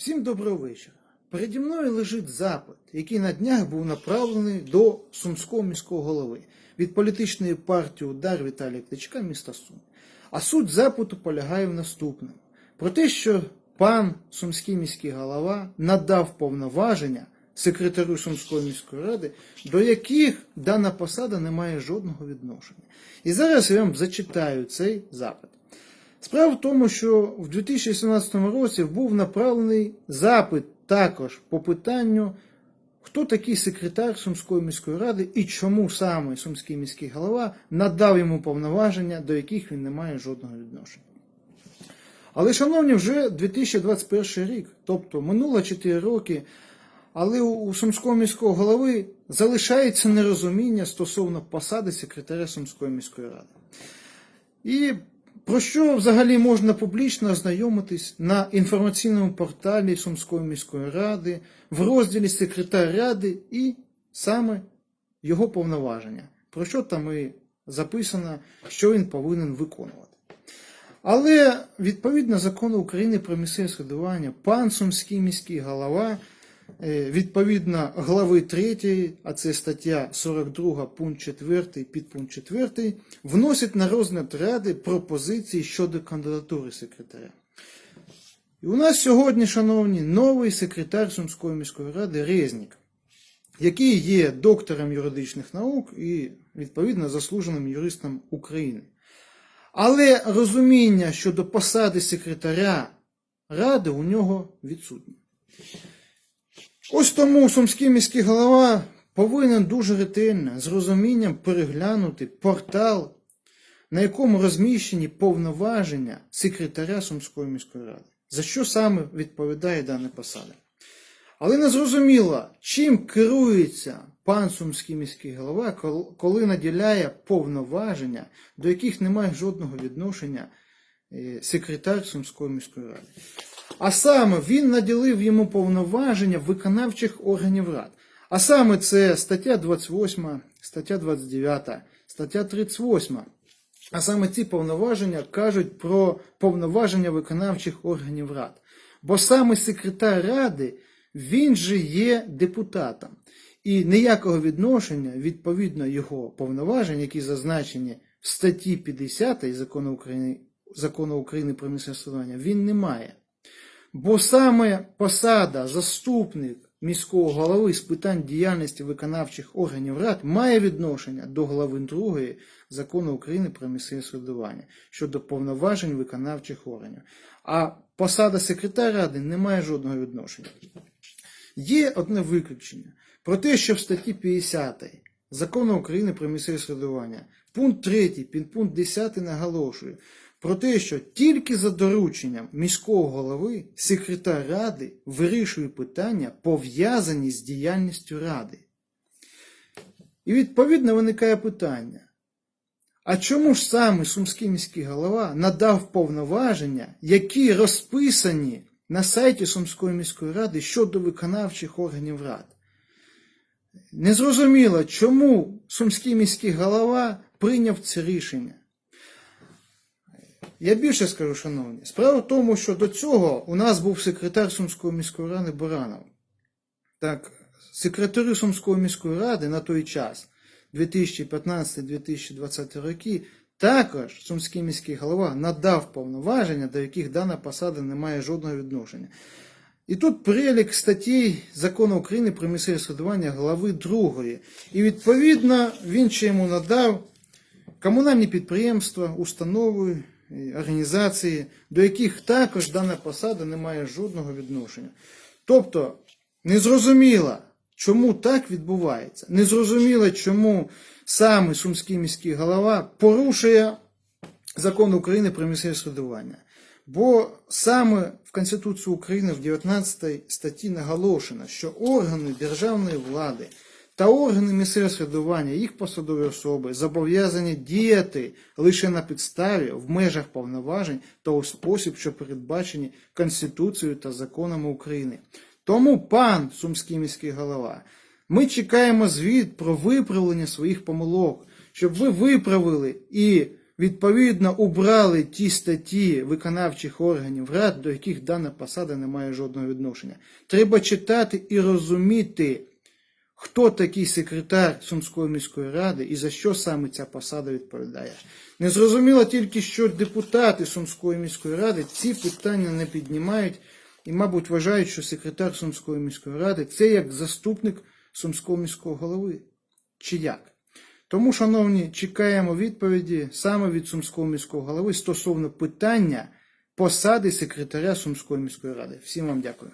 Всім доброго вечора. Переді мною лежить запит, який на днях був направлений до Сумського міського голови від політичної партії Удар Віталія Кличка міста Сум. А суть запиту полягає в наступному: про те, що пан Сумський міський голова надав повноваження секретарю Сумської міської ради, до яких дана посада не має жодного відношення. І зараз я вам зачитаю цей запит. Справа в тому, що в 2017 році був направлений запит також по питанню, хто такий секретар Сумської міської ради і чому саме Сумський міський голова надав йому повноваження, до яких він не має жодного відношення. Але, шановні, вже 2021 рік, тобто минуло 4 роки, але у Сумського міського голови залишається нерозуміння стосовно посади секретаря Сумської міської ради. І про що взагалі можна публічно ознайомитись на інформаційному порталі Сумської міської ради, в розділі секретар ради і саме його повноваження, про що там і записано, що він повинен виконувати. Але відповідно закону України про місцеве самоврядування, пан Сумський міський голова, відповідно глави 3, а це стаття 42, пункт 4, підпункт 4, вносить на розгляд ради пропозиції щодо кандидатури секретаря. І у нас сьогодні, шановні, новий секретар Сумської міської ради Резнік, який є доктором юридичних наук і, відповідно, заслуженим юристом України. Але розуміння щодо посади секретаря ради у нього відсутнє. Ось тому сумський міський голова повинен дуже ретельно, з розумінням переглянути портал, на якому розміщені повноваження секретаря Сумської міської ради. За що саме відповідає дана посада? Але не зрозуміло, чим керується пан Сумський міський голова, коли наділяє повноваження, до яких немає жодного відношення е, секретар Сумської міської ради. А саме він наділив йому повноваження виконавчих органів рад. А саме це стаття 28, стаття 29, стаття 38. А саме ці повноваження кажуть про повноваження виконавчих органів рад. Бо саме секретар ради, він же є депутатом. І ніякого відношення відповідно його повноважень, які зазначені в статті 50 закону України, закону України про місцеве він не має. Бо саме посада заступник міського голови з питань діяльності виконавчих органів рад має відношення до глави 2 закону України про місцеве самоврядування щодо повноважень виконавчих органів. А посада секретаря ради не має жодного відношення. Є одне виключення про те, що в статті 50 закону України про місцеве самоврядування пункт 3, підпункт 10 наголошує про те, що тільки за дорученням міського голови секретар ради вирішує питання, пов'язані з діяльністю ради. І відповідно виникає питання. А чому ж саме Сумський міський голова надав повноваження, які розписані на сайті Сумської міської ради щодо виконавчих органів рад? Незрозуміло, чому Сумський міський голова прийняв це рішення. Я більше скажу, шановні. Справа в тому, що до цього у нас був секретар Сумської міської ради Баранов. Так, секретарю Сумської міської ради на той час, 2015-2020 роки, також Сумський міський голова надав повноваження, до яких дана посада не має жодного відношення. І тут перелік статей закону України про місцеве самоврядування глави 2. І відповідно він ще йому надав комунальні підприємства, установи, організації, до яких також дана посада не має жодного відношення. Тобто, незрозуміло, чому так відбувається. Незрозуміло, чому саме Сумський міський голова порушує закон України про місцеве самоврядування. Бо саме в Конституції України в 19 статті наголошено, що органи державної влади та органи місцевого самоврядування, їх посадові особи зобов'язані діяти лише на підставі в межах повноважень та у спосіб, що передбачені Конституцією та законами України. Тому, пан Сумський міський голова, ми чекаємо звіт про виправлення своїх помилок, щоб ви виправили і відповідно убрали ті статті виконавчих органів рад, до яких дана посада не має жодного відношення. Треба читати і розуміти, хто такий секретар Сумської міської ради і за що саме ця посада відповідає. Незрозуміло тільки, що депутати Сумської міської ради ці питання не піднімають і, мабуть, вважають, що секретар Сумської міської ради це як заступник Сумського міського голови. Чи як? Тому, шановні, чекаємо відповіді саме від Сумського міського голови стосовно питання посади секретаря Сумської міської ради. Всім вам дякую.